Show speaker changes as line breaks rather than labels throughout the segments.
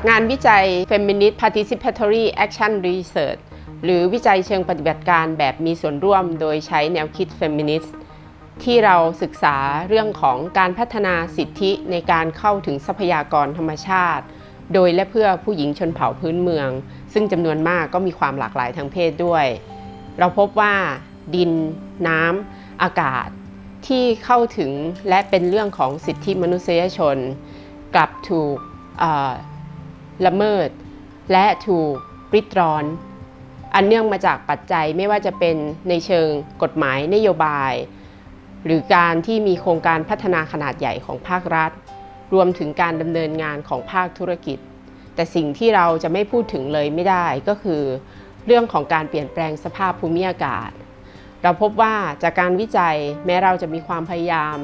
จากงานวิจัย Feminist Participatory Action Research หรือวิจัยเชิงปฏิบัติการแบบมีส่วนร่วมโดยใช้แนวคิด Feminist ที่เราศึกษาเรื่องของการพัฒนาสิทธิในการเข้าถึงทรัพยากรธรรมชาติ โดยและเพื่อผู้หญิงชนเผ่าพื้นเมือง ซึ่งจำนวนมากก็มีความหลากหลายทางเพศด้วย เราพบว่า ดิน น้ำอากาศ ที่เข้าถึงและเป็นเรื่องของสิทธิมนุษยชน กลับถูก ละเมิด และถูกริดรอน อันเนื่องมาจากปัจจัยไม่ว่าจะเป็นในเชิงกฎหมายนโยบาย หรือการที่มีโครงการพัฒนาขนาดใหญ่ของภาครัฐ รวมถึงการดำเนินงานของภาคธุรกิจ แต่สิ่งที่เราจะไม่พูดถึงเลยไม่ได้ก็คือ เรื่องของการเปลี่ยนแปลงสภาพภูมิอากาศ เราพบว่าจากการวิจัยแม้เราจะมีความพยายาม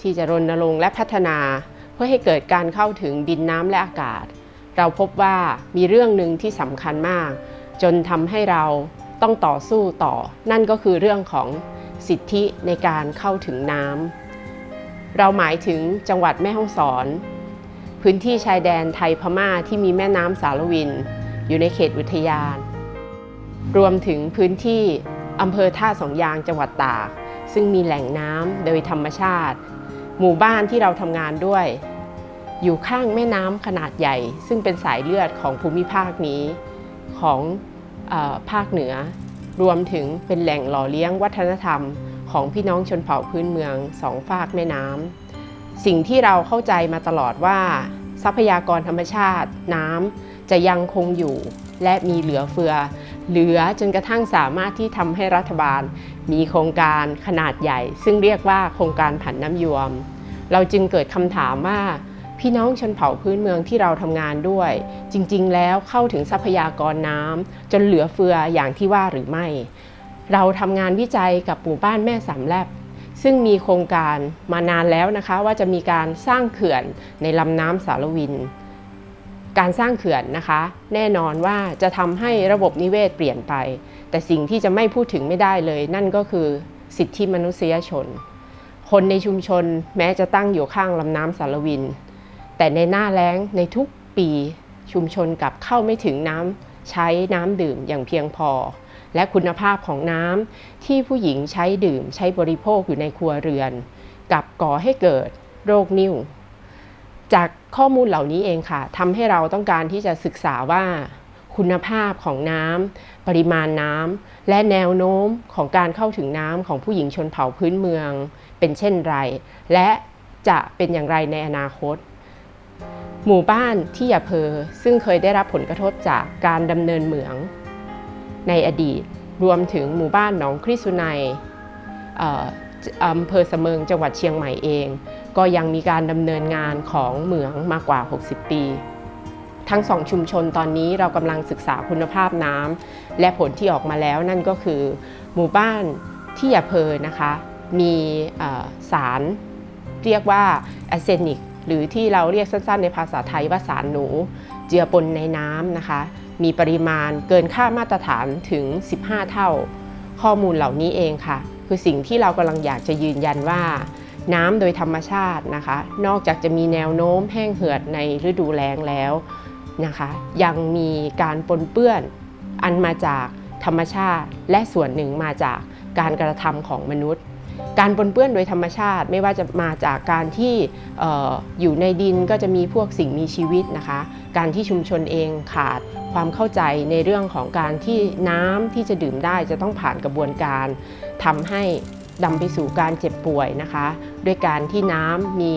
ที่จะรณรงค์และพัฒนา เพื่อให้เกิดการเข้าถึงดินน้ำและอากาศ เราพบว่ามีเรื่องหนึ่งที่สำคัญมาก จนทำให้เราต้องต่อสู้ต่อ นั่นก็คือเรื่องของสิทธิในการเข้าถึงน้ำเราหมายถึงจังหวัดแม่ฮ่องสอน พื้นที่ชายแดนไทยพม่าที่มีแม่น้ำสารวิน อยู่ในเขตอุทยาน รวมถึงพื้นที่อำเภอท่าสองยางจังหวัดตาก ซึ่งมีแหล่งน้ำโดยธรรมชาติ หมู่บ้านที่เราทำงานด้วย อยู่ข้างแม่น้ำขนาดใหญ่ ซึ่งเป็นสายเลือดของภูมิภาคนี้ของอภาคเหนือ รวมถึงเป็นแหล่งหล่อเลี้ยงวัฒนธรรม ของพี่น้องชนเผ่าพื้นเมืองสองฝากแม่น้ำสิ่งที่เราเข้าใจมาตลอดว่า ทรัพยากรธรรมชาติ น้ำจะยังคงอยู่และมีเหลือเฟือ เหลือจนกระทั่งสามารถที่ทำให้รัฐบาล มีโครงการขนาดใหญ่ ซึ่งเรียกว่าโครงการผันน้ำยวม เราจึงเกิดคำถามว่า พี่น้องชนเผ่าพื้นเมืองที่เราทำงานด้วย จริง ๆ แล้วเข้าถึงทรัพยากรน้ำจนเหลือเฟืออย่างที่ว่าหรือไม่ เราทำงานวิจัยกับหมู่บ้านแม่สามแลบซึ่งมีโครงการมานานแล้วนะคะ ว่าจะมีการสร้างเขื่อนในลำน้ำสารวิน การสร้างเขื่อนนะคะ แน่นอนว่าจะทำให้ระบบนิเวศเปลี่ยนไป แต่สิ่งที่จะไม่พูดถึงไม่ได้เลย นั่นก็คือสิทธิมนุษยชน คนในชุมชนแม้จะตั้งอยู่ข้างลำน้ำสารวิน แต่ในหน้าแล้งในทุกปีชุมชนกลับเข้าไม่ถึงน้ำใช้น้ำดื่มอย่างเพียงพอ และคุณภาพของน้ำที่ผู้หญิงใช้ดื่มใช้บริโภคอยู่ในครัวเรือนกลับก่อให้เกิดโรคนิ่ว จากข้อมูลเหล่านี้เองค่ะทำให้เราต้องการที่จะศึกษาว่า คุณภาพของน้ำปริมาณน้ำและแนวโน้มของการเข้าถึงน้ำของผู้หญิงชนเผ่าพื้นเมือง เป็นเช่นไร และจะเป็นอย่างไรในอนาคต หมู่บ้านที่ยาเพอซึ่งเคยได้รับผลกระทบจากการดำเนินเหมือง ในอดีตรวมถึงหมู่บ้านหนองคริสุนัยอำเภอเสมิงจังหวัดเชียงใหม่เอง ก็ยังมีการดำเนินงานของเหมืองมากกว่า 60 ปี ทั้งสองชุมชนตอนนี้เรากำลังศึกษาคุณภาพน้ำและผลที่ออกมาแล้วนั่นก็คือ หมู่บ้านที่ยาเพอนะคะ มีสารเรียกว่าแอสเซนิก หรือที่เราเรียกสั้นๆ ในภาษาไทยว่าสารหนู เจือปนในน้ำนะคะ มีปริมาณเกินค่ามาตรฐานถึง 15 เท่า ข้อมูลเหล่านี้เองค่ะ คือสิ่งที่เรากำลังอยากจะยืนยันว่า น้ำโดยธรรมชาตินะคะ นอกจากจะมีแนวโน้มแห้งเหือดในฤดูแล้งแล้วนะคะ ยังมีการปนเปื้อนอันมาจากธรรมชาติและส่วนหนึ่งมาจากการกระทำของมนุษย์ การปนเปื้อนโดยธรรมชาติ ไม่ว่าจะมาจากการที่อออยู่ในดินก็จะมีพวกสิ่งมีชีวิตนะคะ การที่ชุมชนเองขาดความเข้าใจในเรื่องของการที่น้ำที่จะดื่มได้จะต้องผ่านกระบวนการทำให้นำไปสู่การเจ็บป่วยนะคะ ด้วยการที่น้ำมี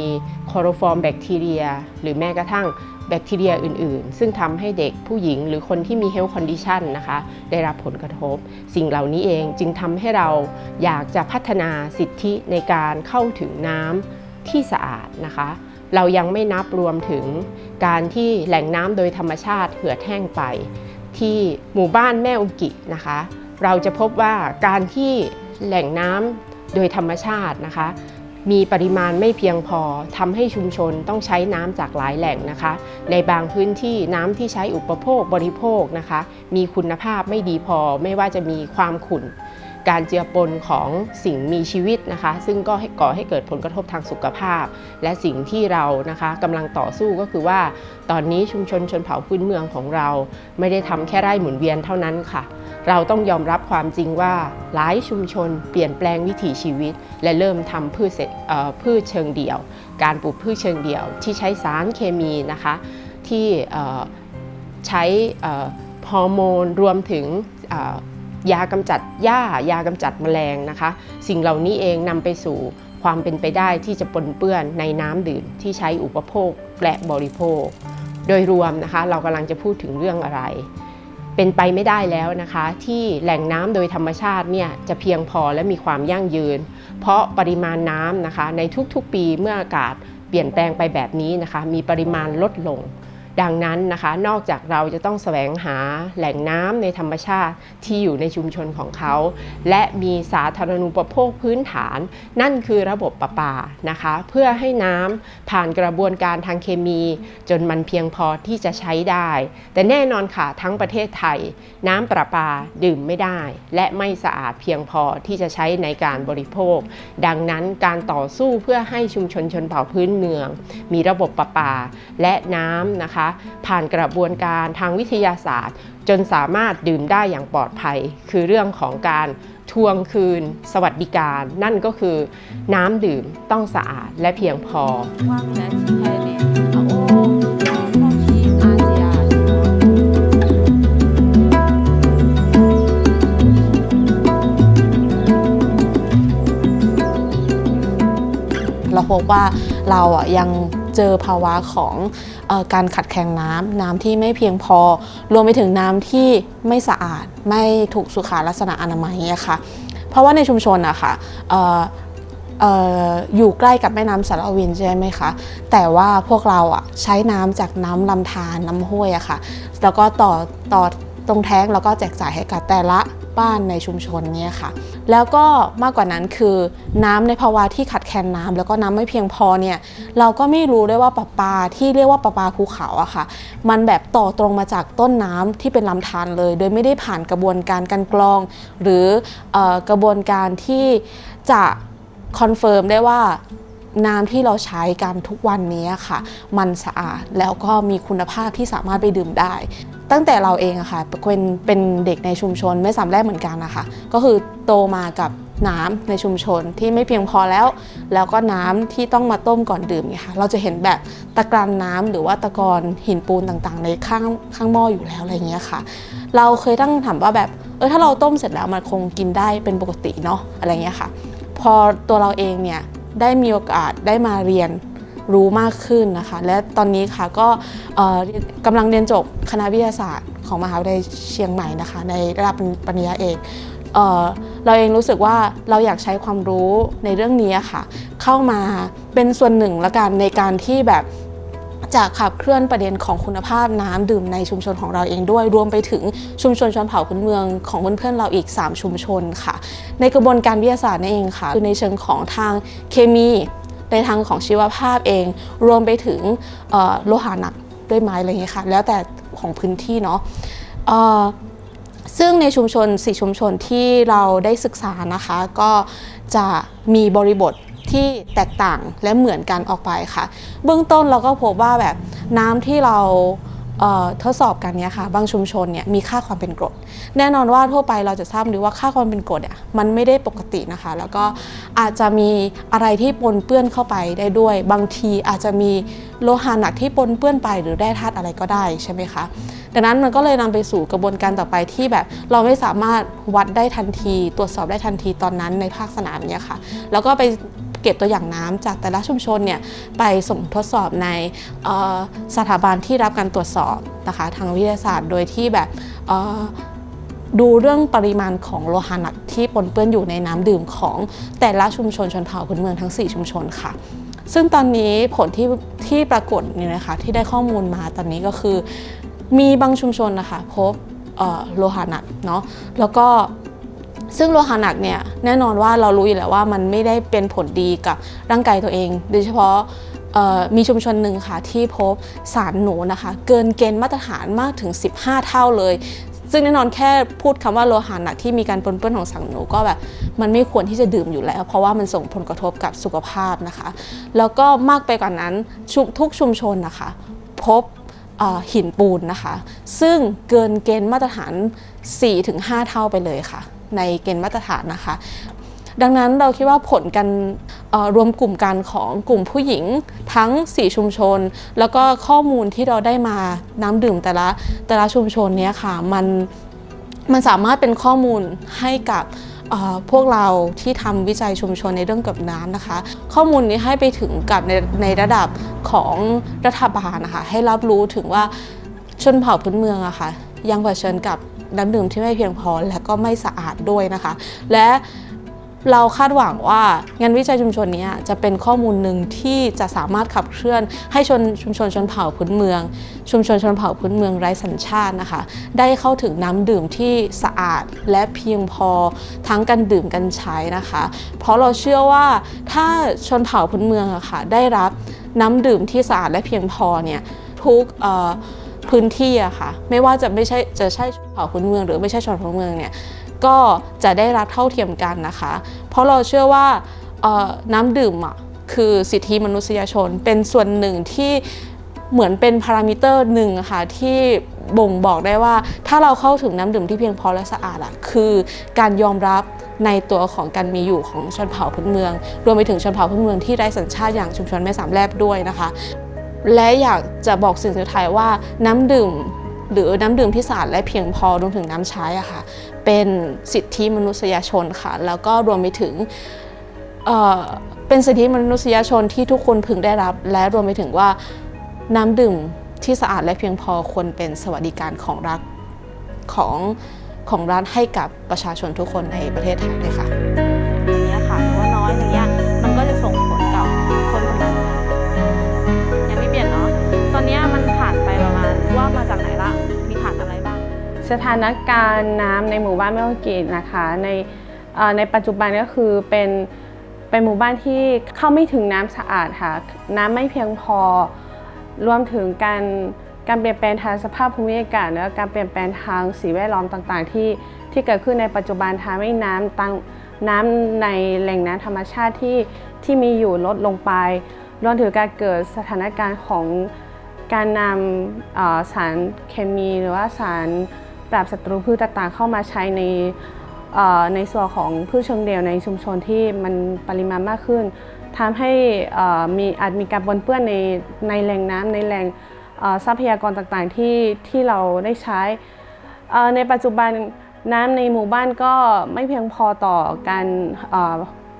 คลอโรฟอร์มแบคทีเรีย หรือแม้กระทั่ง แบคทีเรียอื่นๆ ซึ่งทำให้เด็กผู้หญิงหรือคนที่มีเฮลท์คอนดิชันนะคะได้รับผลกระทบ สิ่งเหล่านี้เองจึงทำให้เราอยากจะพัฒนาสิทธิในการเข้าถึงน้ำที่สะอาดนะคะ เรายังไม่นับรวมถึงการที่แหล่งน้ำโดยธรรมชาติเหือดแห้งไป ที่หมู่บ้านแม่อุกินะคะ เราจะพบว่าการที่แหล่งน้ำโดยธรรมชาตินะคะ มีปริมาณไม่เพียงพอทำให้ชุมชนต้องใช้น้ำจากหลายแหล่งนะคะ ในบางพื้นที่น้ำที่ใช้อุปโภคบริโภคนะคะ มีคุณภาพไม่ดีพอไม่ว่าจะมีความขุ่น การเจือปนของสิ่งมีชีวิตนะคะ ซึ่งก็ให้ก่อให้เกิดผลกระทบทางสุขภาพ และสิ่งที่เรานะคะกำลังต่อสู้ก็คือว่า ตอนนี้ชุมชนชนเผ่าพื้นเมืองของเรา ไม่ได้ทำแค่ไร่หมุนเวียนเท่านั้นค่ะ เราต้องยอมรับความจริงว่าหลายชุมชนเปลี่ยนแปลงวิถีชีวิต และเริ่มทำพืชเพืชเชิงเดี่ยว การปลูกพืชเชิงเดี่ยว ที่ใช้สารเคมีนะคะที่ใช้ฮอร์โมนรวมถึงยากำจัดหญ้ายากำจัดแมลงนะคะ สิ่งเหล่านี้เองนำไปสู่ความเป็นไปได้ที่จะปนเปื้อนในน้ำดื่มที่ใช้อุปโภคและบริโภค โดยรวมนะคะเรากำลังจะพูดถึงเรื่องอะไร เป็นไปไม่ได้แล้วนะคะ ที่แหล่งน้ำโดยธรรมชาติเนี่ยจะเพียงพอและมีความยั่งยืน เพราะปริมาณน้ำนะคะในทุกๆปีเมื่ออากาศเปลี่ยนแปลงไปแบบนี้นะคะ มีปริมาณลดลง ดังนั้นนะคะนอกจากเราจะต้องแสวงหาแหล่งน้ำในธรรมชาติที่อยู่ในชุมชนของเขา และมีสาธารณูปโภคพื้นฐาน นั่นคือระบบประปานะคะ เพื่อให้น้ำผ่านกระบวนการทางเคมี จนมันเพียงพอที่จะใช้ได้ แต่แน่นอนค่ะทั้งประเทศไทย น้ำประปาดื่มไม่ได้ และไม่สะอาดเพียงพอที่จะใช้ในการบริโภค ดังนั้นการต่อสู้เพื่อให้ชุมชนชนเผ่าพื้นเมือง มีระบบประปาและน้ำนะคะผ่านกระบวนการทางวิทยาศาสตร์ จนสามารถดื่มได้อย่างปลอดภัย คือเรื่องของการทวงคืน สวัสดิการ นั่นก็คือน้ำดื่มต้องสะอาดและเพียงพอ
เราพบว่าเราอะยัง เจอภาวะของออการขัดแคลนน้ำน้ำที่ไม่เพียงพอ รวมไปถึงน้ำที่ไม่สะอาด ไม่ถูกสุขลักษณะอนามัยอะค่ะเพราะว่าในชุมชนอะค่ะเอ่อเอ่ออยู่ใกล้กับแม่น้ำสารวินใช่ไหมคะ แต่ว่าพวกเราอะใช้น้ำจากน้ำลำธารน้ำห้วยอะค่ะ แล้วก็ต่อต่อตรงแท้งแล้วก็แจกจ่ายให้กับแต่ละ บ้านในชุมชนเนี่ยค่ะ แล้วก็มากกว่านั้นคือน้ำในภาวะที่ขาดแคลนน้ำแล้วก็น้ำไม่เพียงพอเนี่ยเราก็ไม่รู้ด้วยว่าประปาที่เรียกว่าประปาภูเขาอะค่ะ มันแบบต่อตรงมาจากต้นน้ำที่เป็นลำธารเลย โดยไม่ได้ผ่านกระบวนการการกรอง หรืออกระบวนการที่จะคอนเฟิร์มได้ว่าน้ำที่เราใช้กันทุกวันนี้ค่ะ มันสะอาดแล้วก็มีคุณภาพที่สามารถไปดื่มได้ ตั้งแต่เราเองอะค่ะเป็นเป็นเด็กในชุมชนไม่สามแรกเหมือนกันนะคะก็คือโตมากับน้ำในชุมชนที่ไม่เพียงพอแล้ว แล้วก็น้ำที่ต้องมาต้มก่อนดื่มเนี่ยค่ะเราจะเห็นแบบตะกรันน้ำหรือว่าตะกอนหินปูนต่างๆ ในข้างข้างหม้ออยู่แล้วอะไรเงี้ยค่ะ เราเคยตั้งถามว่าแบบเออถ้าเราต้มเสร็จแล้วมันคงกินได้เป็นปกติเนาะอะไรเงี้ยค่ะ พอตัวเราเองเนี่ยได้มีโอกาสได้มาเรียน รู้มากขึ้นนะคะ และตอนนี้ค่ะก็กำลังเรียนจบคณะวิทยาศาสตร์ของมหาวิทยาลัยเชียงใหม่นะคะ ในระดับปริญญาเอกเเราเองรู้สึกว่าเราอยากใช้ความรู้ในเรื่องนี้ค่ะ เข้ามาเป็นส่วนหนึ่งละกันในการที่แบบจะขับเคลื่อนประเด็นของคุณภาพน้ำดื่มในชุมชนของเราเองด้วย รวมไปถึงชุมชนชนเผ่าพื้นเมืองของเพื่อนๆเราอีก 3 ชุมชนค่ะ ในกระบวนการวิทยาศาสตร์นั่นเองค่ะ คือในเชิงของทางเคมี ในทางของชีวภาพเอง รวมไปถึงโลหะหนักด้วยไม้อะไรเงี้ยค่ะ แล้วแต่ของพื้นที่เนาะซึ่งในชุมชนสี่ชุมชนที่เราได้ศึกษานะคะ ก็จะมีบริบทที่แตกต่างและเหมือนกันออกไปค่ะ เบื้องต้นเราก็พบว่าแบบน้ำที่เรา ทดสอบกันเนี่ยค่ะ บางชุมชนเนี่ยมีค่าความเป็นกรด แน่นอนว่าทั่วไปเราจะทราบดีว่าค่าความเป็นกรดเนี่ยมันไม่ได้ปกตินะคะ แล้วก็อาจจะมีอะไรที่ปนเปื้อนเข้าไปได้ด้วย บางทีอาจจะมีโลหะหนักที่ปนเปื้อนไปหรือแร่ธาตุอะไรก็ได้ใช่ไหมคะดังนั้นมันก็เลยนำไปสู่กระบวนการต่อไปที่แบบเราไม่สามารถวัดได้ทันที ตรวจสอบได้ทันทีตอนนั้นในภาคสนามเนี่ยค่ะ แล้วก็ไป เก็บตัวอย่างน้ำจากแต่ละชุมชนเนี่ยไปส่งทดสอบในสถาบันที่รับการตรวจสอบนะคะทางวิทยาศาสตร์โดยที่แบบดูเรื่องปริมาณของโลหะหนักที่ปนเปื้อนอยู่ในน้ำดื่มของแต่ละชุมชนชนเผ่าพื้นเมืองทั้ง 4 ชุมชนค่ะ ซึ่งตอนนี้ผลที่ที่ปรากฏเนี่ยนะคะที่ได้ข้อมูลมาตอนนี้ก็คือ มีบางชุมชนนะคะพบโลหะหนักเนาะแล้วก็ ซึ่งโลหะหนักเนี่ยแน่นอนว่าเรารู้อยู่แล้วว่ามันไม่ได้เป็นผลดีกับร่างกายตัวเอง โดยเฉพาะมีชุมชนหนึ่งค่ะที่พบสารหนูนะคะ เกินเกณฑ์มาตรฐานมากถึง 15 เท่าเลย ซึ่งแน่นอนแค่พูดคำว่าโลหะหนักที่มีการปนเปื้อนของสังหนูก็แบบมันไม่ควรที่จะดื่มอยู่แล้ว เพราะว่ามันส่งผลกระทบกับสุขภาพนะคะ แล้วก็มากไปกว่านั้นทุกชุมชนนะคะ พบหินปูนนะคะ ซึ่งเกินเกณฑ์มาตรฐาน 4-5 เท่าไปเลยค่ะ ในเกณฑ์มาตรฐานนะคะ ดังนั้นเราคิดว่าผลการรวมกลุ่มกันของกลุ่มผู้หญิงทั้ง 4 ชุมชน แล้วก็ข้อมูลที่เราได้มาน้ำดื่มแต่ละแต่ละชุมชนนี้ค่ะมันมันสามารถเป็นข้อมูลให้กับพวกเราที่ทำวิจัยชุมชนในเรื่องกับน้ำนะคะ ข้อมูลนี้ให้ไปถึงกับในในระดับของรัฐบาลนะคะให้รับรู้ถึงว่าชนเผ่าพื้นเมืองอะค่ะยังเผชิญกับ น้ำดื่มที่ไม่เพียงพอและก็ไม่สะอาดด้วยนะคะ และเราคาดหวังว่างานวิจัยชุมชนนี้จะเป็นข้อมูลหนึ่งที่จะสามารถขับเคลื่อนให้ชนชุมชนชนเผ่าพื้นเมือง ชุมชนชนเผ่าพื้นเมืองไร้สัญชาตินะคะ ได้เข้าถึงน้ำดื่มที่สะอาดและเพียงพอทั้งการดื่มกันใช้นะคะ เพราะเราเชื่อว่าถ้าชนเผ่าพื้นเมืองอะค่ะได้รับน้ำดื่มที่สะอาดและเพียงพอเนี่ยทุกเอ่อ พื้นที่อะค่ะ ไม่ว่าจะไม่ใช่จะใช่ชนเผ่าพื้นเมือง หรือไม่ใช่ชนเผ่าเมืองเนี่ยก็จะได้รับเท่าเทียมกันนะคะ เพราะเราเชื่อว่าน้ำดื่มอะคือสิทธิมนุษยชน เป็นส่วนหนึ่งที่เหมือนเป็นพารามิเตอร์หนึ่งอะค่ะที่บ่งบอกได้ว่า ถ้าเราเข้าถึงน้ำดื่มที่เพียงพอและสะอาดอะคือการยอมรับในตัวของการมีอยู่ของชนเผ่าพื้นเมือง รวมไปถึงชนเผ่าพื้นเมืองที่ไร้สัญชาติอย่างชุมชนแม่สามแลบด้วยนะคะ และอยากจะบอกสิ่งสุดท้ายว่าน้ำดื่ม หรือน้ำดื่มที่สะอาดและเพียงพอรวมถึงน้ำใช้อะค่ะเป็นสิทธิมนุษยชนค่ะ แล้วก็รวมไปถึงเอ่อเป็นสิทธิมนุษยชนที่ทุกคนพึงได้รับ และรวมไปถึงว่าน้ำดื่มที่สะอาดและเพียงพอควรเป็นสวัสดิการของรัฐของของรัฐให้กับประชาชนทุกคนในประเทศไทยด้วยค่ะ
อย่างเงี้ยค่ะหรือว่าน้อยอย่างเงี้ย ส
ถานการณ์น้ำในหมู่บ้านแม่วกีนะคะในในปัจจุบันก็คือเป็นเป็นหมู่บ้านที่เข้าไม่ถึงน้ำสะอาดค่ะน้ำไม่เพียงพอรวมถึงการการเปลี่ยนแปลงทางสภาพภูมิอากาศและการเปลี่ยนแปลงทางสิ่งแวดล้อมต่างๆ ที่ที่เกิดขึ้นในปัจจุบันทำให้น้ำตังน้ำในแหล่งน้ำธรรมชาติที่ที่มีอยู่ลดลงไปรวมถึงการเกิดสถานการณ์ของการนำสารเคมีหรือว่าสาร ปราบศัตรูพืชต่างๆ เข้ามาใช้ในในส่วนของพืชเชิงเดี่ยวในชุมชนที่มันปริมาณมากขึ้นทำให้มีอาจมีการปนเปื้อนในในแหล่งน้ำในแหล่งทรัพยากรต่างๆที่ที่เราได้ใช้ในปัจจุบันน้ำในหมู่บ้านก็ไม่เพียงพอต่อการ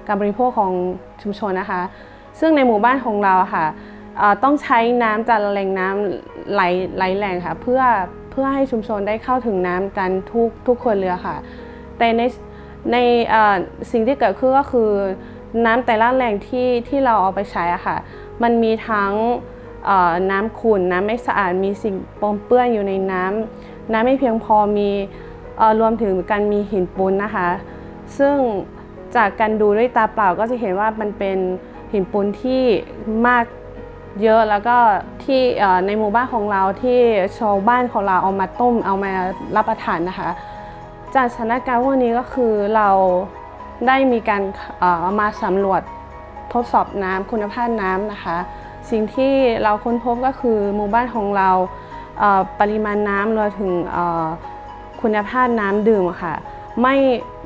การบริโภคของชุมชนนะคะ ซึ่งในหมู่บ้านของเราค่ะต้องใช้น้ำจากแหล่งน้ำไหลไหลแหล่งค่ะเพื่อ พื่อให้ชุมชนได้เข้าถึงน้ำกันทุกทุกคนเรือค่ะ แต่ในในอ่อสิ่งที่เกิดขึ้นก็คือน้ำแต่ละแหล่งที่ที่เราเอาไปใช้อะค่ะ มันมีทั้งอ่อน้ำขุ่นน้ำไม่สะอาดมีสิ่งปนเปื้อนอยู่ในน้ำน้ำไม่เพียงพอมีอ่อรวมถึงการมีหินปูนนะคะ ซึ่งจากการดูด้วยตาเปล่าก็จะเห็นว่ามันเป็นหินปูนที่มาก เยอะแล้วก็ที่ในหมู่บ้านของเราที่ชาวบ้านของเราเอามาต้มเอามารับประทานนะคะ จากสถานการณ์พวกนี้ก็คือเราได้มีการเอามาสำรวจทดสอบน้ำคุณภาพน้ำนะคะ สิ่งที่เราค้นพบก็คือหมู่บ้านของเราเอ่อปริมาณน้ำรวมถึงคุณภาพน้ำดื่มะค่ะไม่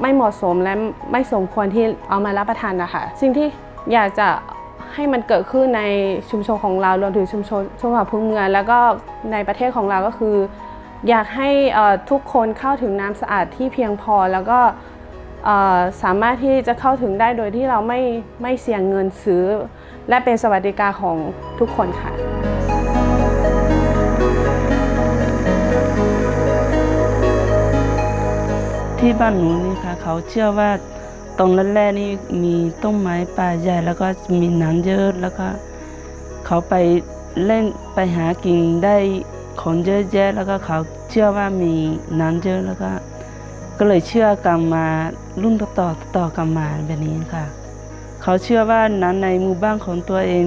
ไม่เหมาะสมและไม่สมควรที่เอามารับประทานนะคะ สิ่งที่อยากจะ ให้มันเกิดขึ้นในชุมชนของเรารวมถึงชุมชนชุมชนพื้นเมืองแล้วก็ในประเทศของเราก็คือ อยากให้ทุกคนเข้าถึงน้ำสะอาดที่เพียงพอแล้วก็สามารถที่จะเข้าถึงได้โดยที่เราไม่ไม่เสี่ยงเงินซื้อ และเป็นสวัสดิการของทุกคนค่ะ
ที่บ้านหนูนี่ค่ะเขาเชื่อว่า ตรงนั้นแรกนี่มีต้นไม้ป่าใหญ่แล้วก็มีน้ำเยอะแล้วก็เขาไปเล่นไปหากินได้ของเยอะแยะแล้วก็เขาเชื่อว่ามีน้ำเยอะแล้วก็ ก็เลยเชื่อกันมารุ่นต่อต่อต่อกันมาแบบนี้ค่ะ เขาเชื่อว่าน้ำในหมู่บ้านของตัวเอง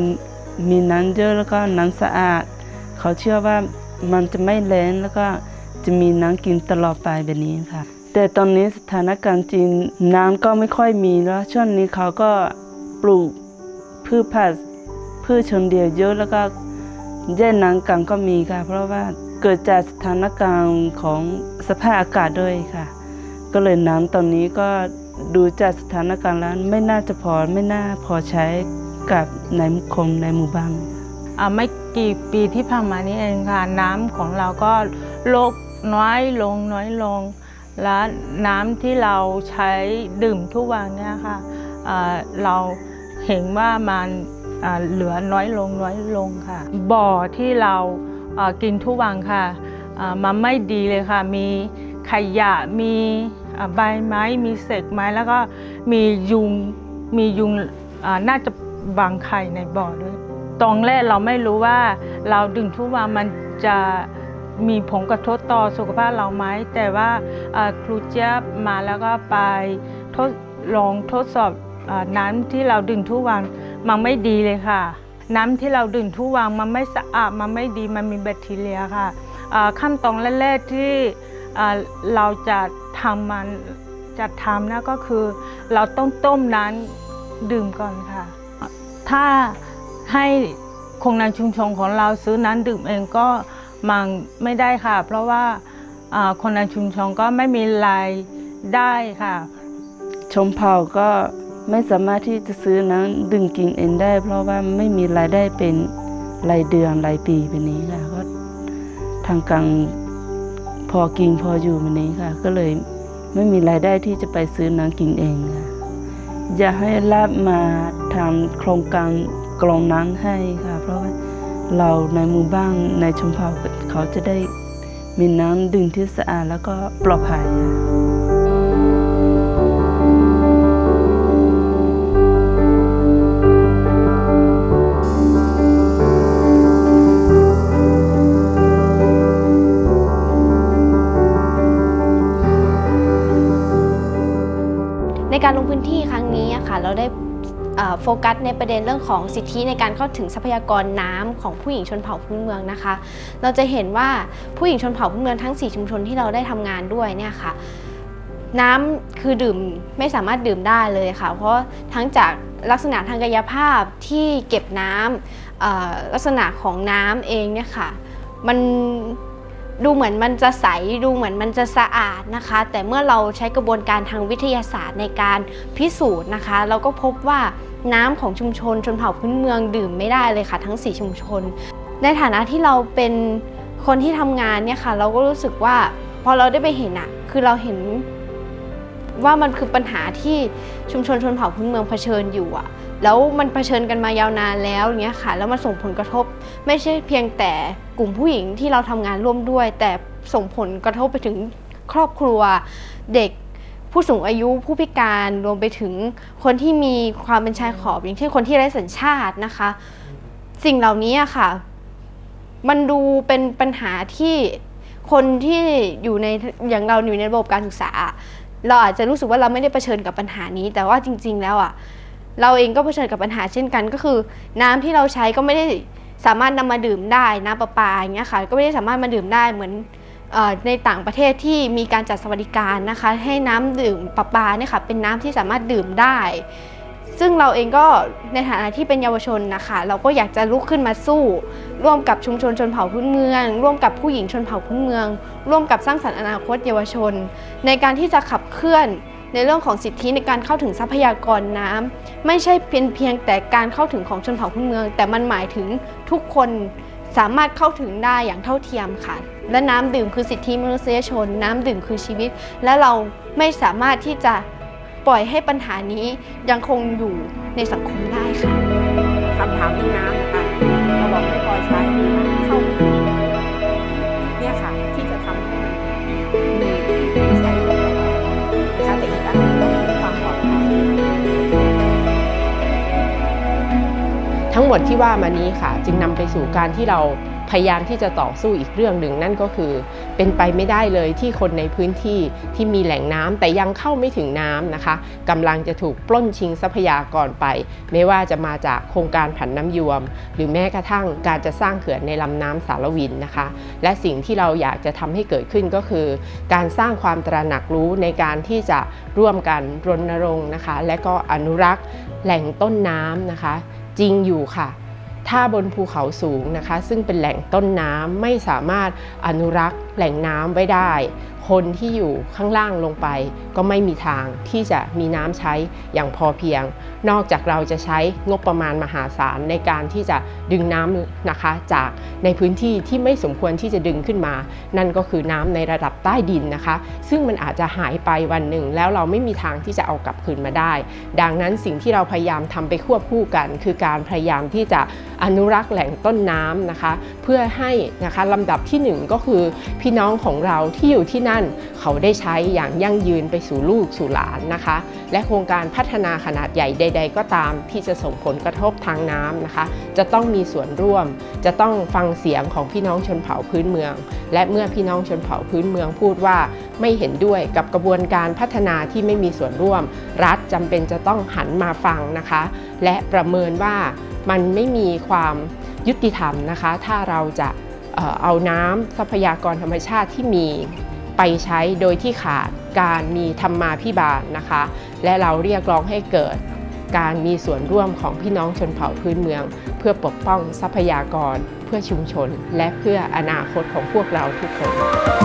มีน้ำเยอะแล้วก็น้ำสะอาด เขาเชื่อว่ามันจะไม่แล้งแล้วก็จะมีน้ำกินตลอดไปแบบนี้ค่ะ แต่ตอนนี้สถานการณ์จริงน้ำก็ไม่ค่อยมีแล้วช่วงนี้เขาก็ปลูกพืชผักพืชชนเดียวเยอะแล้วก็แย่น้ำกันก็มีค่ะ เพราะว่าเกิดจากสถานการณ์ของสภาพอากาศด้วยค่ะ ก็เลยน้ำตอนนี้ก็ดูจากสถานการณ์แล้วไม่น่าจะพอไม่น่าพอใช้กับในคมในหมู่บ้าน
อ่าไม่กี่ปีที่ผ่านมานี้เองค่ะน้ำของเราก็ลดน้อยลงน้อยลง และน้ำที่เราใช้ดื่มทุกวันเนี่ยค่ะเราเห็นว่ามันเหลือน้อยลงน้อยลงค่ะ บ่อที่เรากินทุกวันค่ะมันไม่ดีเลยค่ะ มีขยะมีใบไม้มีเศษไม้แล้วก็มียุงมียุงน่าจะวางไข่ในบ่อด้วยตอนแรกเราไม่รู้ว่าเราดื่มทุกวันมันจะ มีผลกระทบต่อสุขภาพเราไหมแต่ว่าครูเจี๊ยบมาแล้วก็ไปทดลองทดสอบอน้ำที่เราดื่มทุกวันมันไม่ดีเลยค่ะ น้ำที่เราดื่มทุกวันมันไม่สะอาดมันไม่ดีมันมีแบคทีเรียค่ะขั้นตอนแรกๆที่เราจะทำมันจะทำนะก็คือ เราต้องต้มน้ำดื่มก่อนค่ะ ถ้าให้คนในชุมชนของเราซื้อน้ำดื่มเองก็ มันไม่ได้ค่ะ เพราะว่าคนในชุมชนก็ไม่มีรายได้ค่ะ
ชมเผ่าก็ไม่สามารถที่จะซื้อน้ำดื่มกินเองได้ เพราะว่าไม่มีรายได้เป็นรายเดือนรายปีแบบนี้ค่ะก็ทางกลารพอกินพออยู่แบบนี้ค่ะ ก็เลยไม่มีรายได้ที่จะไปซื้อน้ำกินเองค่ะอยากให้รับมาทำโครงการกรองน้ำให้ค่ะ เพราะว่า เราในหมู่บ้านในชมเผ่าเขาจะได้มีน้ำดื่มที่สะอาดแล้วก็ปลอดภัย
โฟกัสในประเด็นเรื่องของสิทธิในการเข้าถึงทรัพยากรน้ำของผู้หญิงชนเผ่าพื้นเมืองนะคะ เราจะเห็นว่าผู้หญิงชนเผ่าพื้นเมืองทั้ง 4 ชุมชนที่เราได้ทำงานด้วยเนี่ยค่ะน้ำคือดื่มไม่สามารถดื่มได้เลยค่ะ เพราะทั้งจากลักษณะทางกายภาพที่เก็บน้ำลักษณะของน้ำเองเนี่ยค่ะ มันดูเหมือนมันจะใสดูเหมือนมันจะสะอาดนะคะ แต่เมื่อเราใช้กระบวนการทางวิทยาศาสตร์ในการพิสูจน์นะคะ เราก็พบว่า น้ำของชุมชนชนเผ่าพื้นเมืองดื่มไม่ได้เลยค่ะ ทั้ง 4 ชุมชน ในฐานะที่เราเป็นคนที่ทำงานเนี่ยค่ะ เราก็รู้สึกว่าพอเราได้ไปเห็นอะคือเราเห็นว่ามันคือปัญหาที่ชุมชนชนเผ่าพื้นเมืองเผชิญอยู่อะแล้วมันเผชิญกันมายาวนานแล้วอย่างเงี้ยค่ะ แล้วมันส่งผลกระทบ ไม่ใช่เพียงแต่กลุ่มผู้หญิงที่เราทำงานร่วมด้วย แต่ส่งผลกระทบไปถึงครอบครัวเด็ก ผู้สูงอายุผู้พิการรวมไปถึงคนที่มีความเป็นชายขอบ อย่างเช่นคนที่ไร้สัญชาตินะคะ สิ่งเหล่านี้อะค่ะ มันดูเป็นปัญหาที่คนที่อยู่ในอย่างเราอยู่ในระบบการศึกษา เราอาจจะรู้สึกว่าเราไม่ได้เผชิญกับปัญหานี้ แต่ว่าจริง ๆ แล้วอะเราเองก็เผชิญกับปัญหาเช่นกัน ก็คือ น้ำที่เราใช้ก็ไม่ได้สามารถนำมาดื่มได้น้ำประปาอย่างเงี้ยค่ะ ก็ไม่ได้สามารถมาดื่มได้เหมือน ในต่างประเทศที่มีการจัดสวัสดิการนะคะ ให้น้ำดื่มประปาเนี่ยค่ะเป็นน้ำที่สามารถดื่มได้ ซึ่งเราเองก็ในฐานะที่เป็นเยาวชนนะคะ เราก็อยากจะลุกขึ้นมาสู้ ร่วมกับชุมชนชนเผ่าพื้นเมือง ร่วมกับผู้หญิงชนเผ่าพื้นเมือง ร่วมกับสร้างสรรค์อนาคตเยาวชน ในการที่จะขับเคลื่อนในเรื่องของสิทธิในการเข้าถึงทรัพยากรน้ำไม่ใช่เพียงเพียงแต่การเข้าถึงของชนเผ่าพื้นเมือง แต่มันหมายถึงทุกคนสามารถเข้าถึงได้อย่างเท่าเทียมค่ะ และน้ำดื่มคือสิทธิมนุษยชน น้ำดื่มคือชีวิต และเราไม่สามารถที่จะปล่อยให้ปัญหานี้ยังคงอยู่ในสังคมได้ค่ะ
คำถามเรื่องน้ำนะคะเราบอกไม่พอใช้เข้าไม่ถึงเนี่ยค่ะที่จะทำให้มันมีใช้ได้นะคะแต่อีกอันหนึงก็คือความปลอดภัยทั้งหมดที่ว่ามานี้ค่ะ จึงนำไปสู่การที่เราพพ ยายามที่จะต่อสู้อีกเรื่องหนึ่งนั่นก็คือ เป็นไปไม่ได้เลยที่คนในพื้นที่ที่มีแหล่งน้ำแต่ยังเข้าไม่ถึงน้ำนะคะกำลังจะถูกปล้นชิงทรัพยากรไป ไม่ว่าจะมาจากโครงการผันน้ำยวม หรือแม้กระทั่งการจะสร้างเขื่อนในลำน้ำสารวินนะคะ และสิ่งที่เราอยากจะทำให้เกิดขึ้นก็คือ การสร้างความตระหนักรู้ในการที่จะร่วมกันรณรงค์นะคะ และก็อนุรักษ์แหล่งต้นน้ำนะคะ จริงอยู่ค่ะ ถ้าบนภูเขาสูงนะคะ ซึ่งเป็นแหล่งต้นน้ำไม่สามารถอนุรักษ์ แหล่งน้ำไว้ได้ คนที่อยู่ข้างล่างลงไป ก็ไม่มีทางที่จะมีน้ำใช้อย่างพอเพียง นอกจากเราจะใช้งบประมาณมหาศาลในการที่จะดึงน้ำนะคะ จากในพื้นที่ที่ไม่สมควรที่จะดึงขึ้นมา นั่นก็คือน้ำในระดับใต้ดินนะคะ ซึ่งมันอาจจะหายไปวันหนึ่ง แล้วเราไม่มีทางที่จะเอากลับคืนมาได้ ดังนั้นสิ่งที่เราพยายามทำไปควบคู่กัน คือการพยายามที่จะอนุรักษ์แหล่งต้นน้ำนะคะ เพื่อให้นะคะลำดับที่หนึ่งก็คือพี่น้องของเราที่อยู่ที่นั่นเขาได้ใช้อย่างยั่งยืนไปสู่ลูกสู่หลานนะคะ และโครงการพัฒนาขนาดใหญ่ใด ๆ ก็ตามที่จะส่งผลกระทบทางน้ำนะคะ จะต้องมีส่วนร่วม จะต้องฟังเสียงของพี่น้องชนเผ่าพื้นเมือง และเมื่อพี่น้องชนเผ่าพื้นเมืองพูดว่าไม่เห็นด้วยกับกระบวนการพัฒนาที่ไม่มีส่วนร่วม รัฐจำเป็นจะต้องหันมาฟังนะคะ และประเมินว่ามันไม่มีความยุติธรรมนะคะ ถ้าเราจะ เอาน้ำทรัพยากรธรรมชาติที่มีไปใช้โดยที่ขาดการมีธรรมาพิบาลนะคะ และเราเรียกร้องให้เกิดการมีส่วนร่วมของพี่น้องชนเผ่าพื้นเมือง เพื่อปกป้องทรัพยากร เพื่อชุมชน และเพื่ออนาคตของพวกเราทุกคน